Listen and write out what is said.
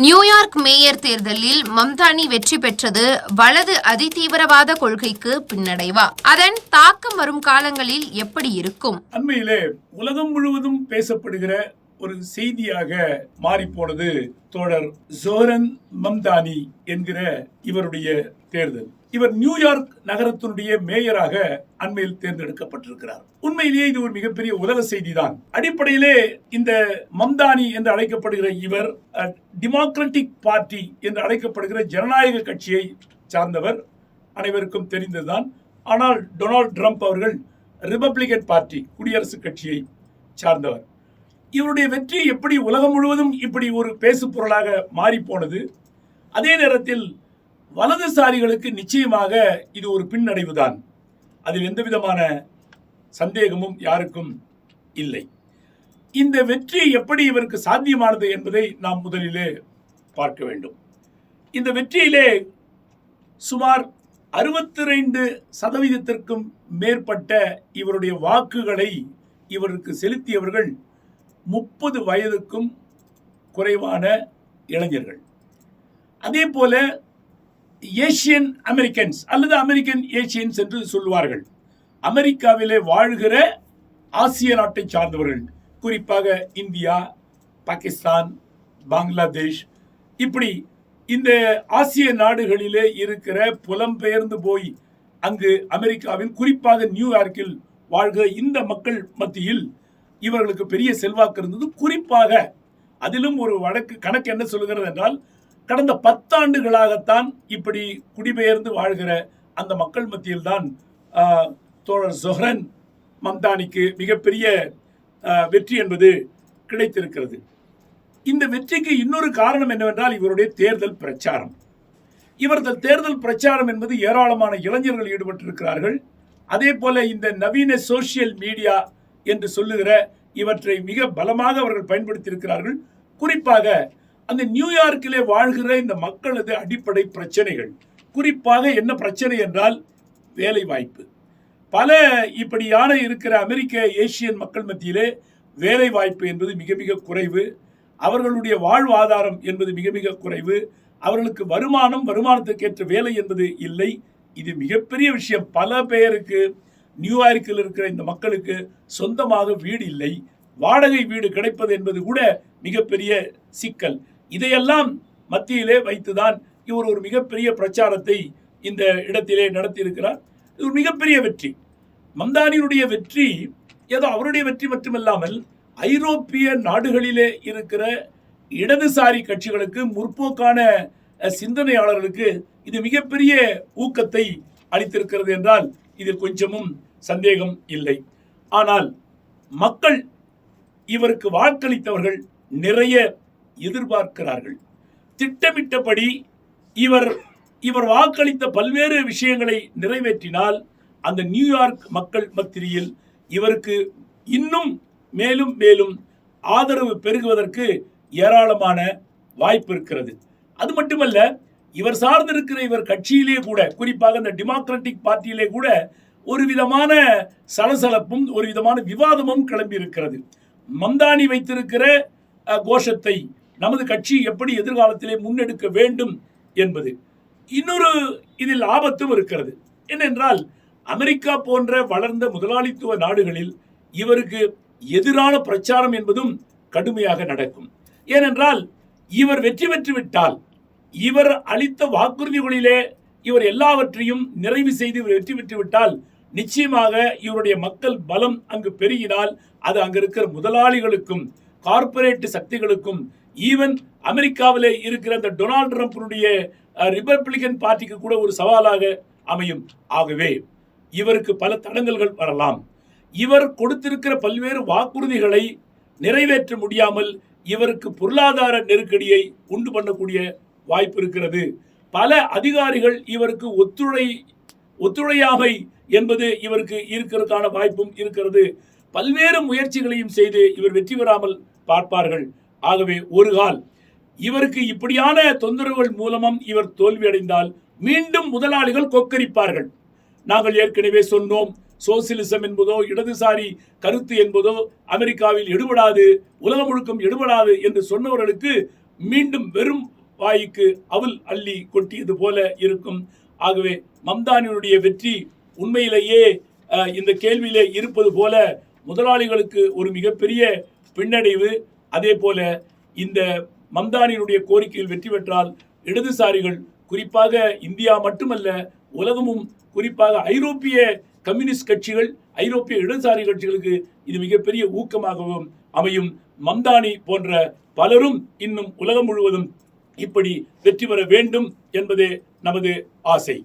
New York mayor தேர்தலில் மம்தானி வெற்றி பெற்றது வலது அதிதீவிரவாத கொள்கைக்கு பின்னடைவா? அதன் தாக்கம் வரும் காலங்களில் எப்படி இருக்கும்? அண்மையிலே உலகம் முழுவதும் பேசப்படுகிற ஒரு செய்தியாக மாறிப்போனது தோழர் ஜோரன் மம்தானி என்கிற இவருடைய தேர்தல். இவர் நியூயார்க் நகரத்தினுடைய மேயராக அண்மையில் தேர்ந்தெடுக்கப்பட்டிருக்கிறார். உண்மையிலேயே இது ஒரு மிகப்பெரிய உலக செய்திதான். அடிப்படையிலே இந்த மம்தானி என்று அழைக்கப்படுகிற இவர் டெமோக்ராட்டிக் பார்ட்டி என்று அழைக்கப்படுகிற ஜனநாயக கட்சியை சார்ந்தவர். அனைவருக்கும் தெரிந்ததுதான். ஆனால் டொனால்ட் ட்ரம்ப் அவர்கள் ரிபப்ளிகன் பார்ட்டி குடியரசுக் கட்சியை சார்ந்தவர். இவருடைய வெற்றி எப்படி உலகம் முழுவதும் இப்படி ஒரு பேசு பொருளாக மாறி போனது அதே நேரத்தில் வலதுசாரிகளுக்கு நிச்சயமாக இது ஒரு பின்னடைவுதான். அதில் எந்த விதமான சந்தேகமும் யாருக்கும் இல்லை. இந்த வெற்றி எப்படி இவருக்கு சாத்தியமானது என்பதை நாம் முதலிலே பார்க்க வேண்டும். இந்த வெற்றியிலே சுமார் அறுபத்தி ரெண்டு சதவீதத்திற்கும் மேற்பட்ட இவருடைய வாக்குகளை இவருக்கு செலுத்தியவர்கள் முப்பது வயதுக்கும் குறைவான இளைஞர்கள். அதே போல ஏசியன் அமெரிக்கன்ஸ் அல்லது அமெரிக்கன் ஏசியன்ஸ் என்று சொல்லுவார்கள். அமெரிக்காவிலே வாழ்கிற ஆசிய நாட்டை சார்ந்தவர்கள் குறிப்பாக இந்தியா பாகிஸ்தான் பங்களாதேஷ் இப்படி இந்த ஆசிய நாடுகளிலே இருக்கிற புலம்பெயர்ந்து போய் அங்கு அமெரிக்காவில் குறிப்பாக நியூயார்க்கில் வாழ்கிற இந்த மக்கள் மத்தியில் இவர்களுக்கு பெரிய செல்வாக்கு இருந்தது. குறிப்பாக அதிலும் ஒரு வழக்கு கணக்கு என்ன சொல்லுகிறது என்றால் கடந்த பத்தாண்டுகளாகத்தான் இப்படி குடிபெயர்ந்து வாழ்கிற அந்த மக்கள் மத்தியில் தான் தோழர் ஜொஹரன் மம்தானிக்கு மிகப்பெரிய வெற்றி என்பது கிடைத்திருக்கிறது. இந்த வெற்றிக்கு இன்னொரு காரணம் என்னவென்றால் இவருடைய தேர்தல் பிரச்சாரம். இவரது தேர்தல் பிரச்சாரம் என்பது ஏராளமான இளைஞர்கள் ஈடுபட்டிருக்கிறார்கள். அதே போல இந்த நவீன சோசியல் மீடியா என்று சொல்லுகிற இவற்றை மிக பலமாக அவர்கள் பயன்படுத்தியிருக்கிறார்கள். குறிப்பாக அந்த நியூயார்க்கிலே வாழ்கிற இந்த மக்களது அடிப்படை பிரச்சனைகள். குறிப்பாக என்ன பிரச்சனை என்றால் வேலை வாய்ப்பு பல இப்படியான இருக்கிற அமெரிக்க ஏசியன் மக்கள் மத்தியிலே வேலை வாய்ப்பு என்பது மிக மிக குறைவு. அவர்களுடைய வாழ்வாதாரம் என்பது மிக மிக குறைவு. அவர்களுக்கு வருமானம் வருமானத்துக்கேற்ற வேலை என்பது இல்லை. இது மிகப்பெரிய விஷயம். பல பேருக்கு நியூயார்க்கில் இருக்கிற இந்த மக்களுக்கு சொந்தமாக வீடு இல்லை. வாடகை வீடு கிடைப்பது என்பது கூட மிகப்பெரிய சிக்கல். இதையெல்லாம் மத்தியிலே வைத்துதான் இவர் ஒரு மிகப்பெரிய பிரச்சாரத்தை இந்த இடத்திலே நடத்தியிருக்கிறார். இது ஒரு மிகப்பெரிய வெற்றி. மந்தானியுடைய வெற்றி ஏதோ அவருடைய வெற்றி மட்டுமல்லாமல் ஐரோப்பிய நாடுகளிலே இருக்கிற இடதுசாரி கட்சிகளுக்கு முற்போக்கான சிந்தனையாளர்களுக்கு இது மிகப்பெரிய ஊக்கத்தை அளித்திருக்கிறது என்றால் இதில் கொஞ்சமும் சந்தேகம் இல்லை. ஆனால் மக்கள் இவருக்கு வாக்களித்தவர்கள் நிறைய எதிர்பார்க்கிறார்கள். திட்டமிட்டபடி இவர் இவர் வாக்களித்த பல்வேறு விஷயங்களை நிறைவேற்றினால் அந்த நியூயார்க் மக்கள் மத்தியில் இவருக்கு இன்னும் மேலும் மேலும் ஆதரவு பெருகுவதற்கு ஏராளமான வாய்ப்பு இருக்கிறது. அது மட்டுமல்ல இவர் சார்ந்திருக்கிற இவர் கட்சியிலே கூட குறிப்பாக இந்த டெமோக்ராட்டிக் பார்ட்டியிலே கூட ஒரு விதமான சலசலப்பும் ஒரு விதமான விவாதமும் கிளம்பி இருக்கிறது மம்தானி வைத்திருக்கிற கோஷத்தை நமது கட்சி எப்படி எதிர்காலத்திலே முன்னெடுக்க வேண்டும் என்பது. இன்னொரு இதில் ஆபத்தும் இருக்கிறது. என்னென்றால் அமெரிக்கா போன்ற வளர்ந்த முதலாளித்துவ நாடுகளில் இவருக்கு எதிரான பிரச்சாரம் என்பதும் கடுமையாக நடக்கும். ஏனென்றால் இவர் வெற்றி பெற்று விட்டால் இவர் அளித்த வாக்குறுதிகளிலே இவர் எல்லாவற்றையும் நிறைவு செய்து இவர் வெற்றி பெற்று விட்டால் நிச்சயமாக இவருடைய மக்கள் பலம் அங்கு பெருகினால் அது அங்க இருக்கிற முதலாளிகளுக்கும் கார்பரேட் சக்திகளுக்கும் ஈவன் அமெரிக்காவிலே இருக்கிற அந்த டொனால்ட் ட்ரம்பினுடைய ரிபப்ளிகன் பார்ட்டிக்கு கூட ஒரு சவாலாக அமையும். ஆகவே இவருக்கு பல தடங்கல்கள் வரலாம். இவர் கொடுத்திருக்கிற பல்வேறு வாக்குறுதிகளை நிறைவேற்ற முடியாமல் இவருக்கு பொருளாதார நெருக்கடியை உண்டு பண்ணக்கூடிய வாய்ப்பு இருக்கிறது. பல அதிகாரிகள் இவருக்கு ஒத்துழை ஒத்துழையாமை என்பது இவருக்கு இருக்கிறதுக்கான வாய்ப்பும் இருக்கிறது. பல்வேறு முயற்சிகளையும் செய்து இவர் வெற்றி பெறாமல் பார்ப்பார்கள். ஆகவே ஒரு கால் இவருக்கு இப்படியான தொந்தரவுகள் மூலமும் இவர் தோல்வியடைந்தால் மீண்டும் முதலாளிகள் கொக்கரிப்பார்கள். நாங்கள் ஏற்கனவே சொன்னோம் சோசியலிசம் என்பதோ இடதுசாரி கருத்து என்பதோ அமெரிக்காவில் எடுபடாது உலகம் முழுக்கம் எடுபடாது என்று சொன்னவர்களுக்கு மீண்டும் வெறும் வாய்க்கு அவுல் அள்ளி கொட்டியது போல இருக்கும். ஆகவே மம்தானினுடைய வெற்றி உண்மையிலேயே இந்த கேள்வியிலே இருப்பது போல முதலாளிகளுக்கு ஒரு மிகப்பெரிய பின்னடைவு. அதே போல இந்த மம்தானியினுடைய கோரிக்கையில் வெற்றி பெற்றால் இடதுசாரிகள் குறிப்பாக இந்தியா மட்டுமல்ல உலகமும் குறிப்பாக ஐரோப்பிய கம்யூனிஸ்ட் கட்சிகள் ஐரோப்பிய இடதுசாரி கட்சிகளுக்கு இது மிகப்பெரிய ஊக்கமாகவும் அமையும். மம்தானி போன்ற பலரும் இன்னும் உலகம் முழுவதும் இப்படி வெற்றி பெற வேண்டும் என்பதே நமது ஆசை.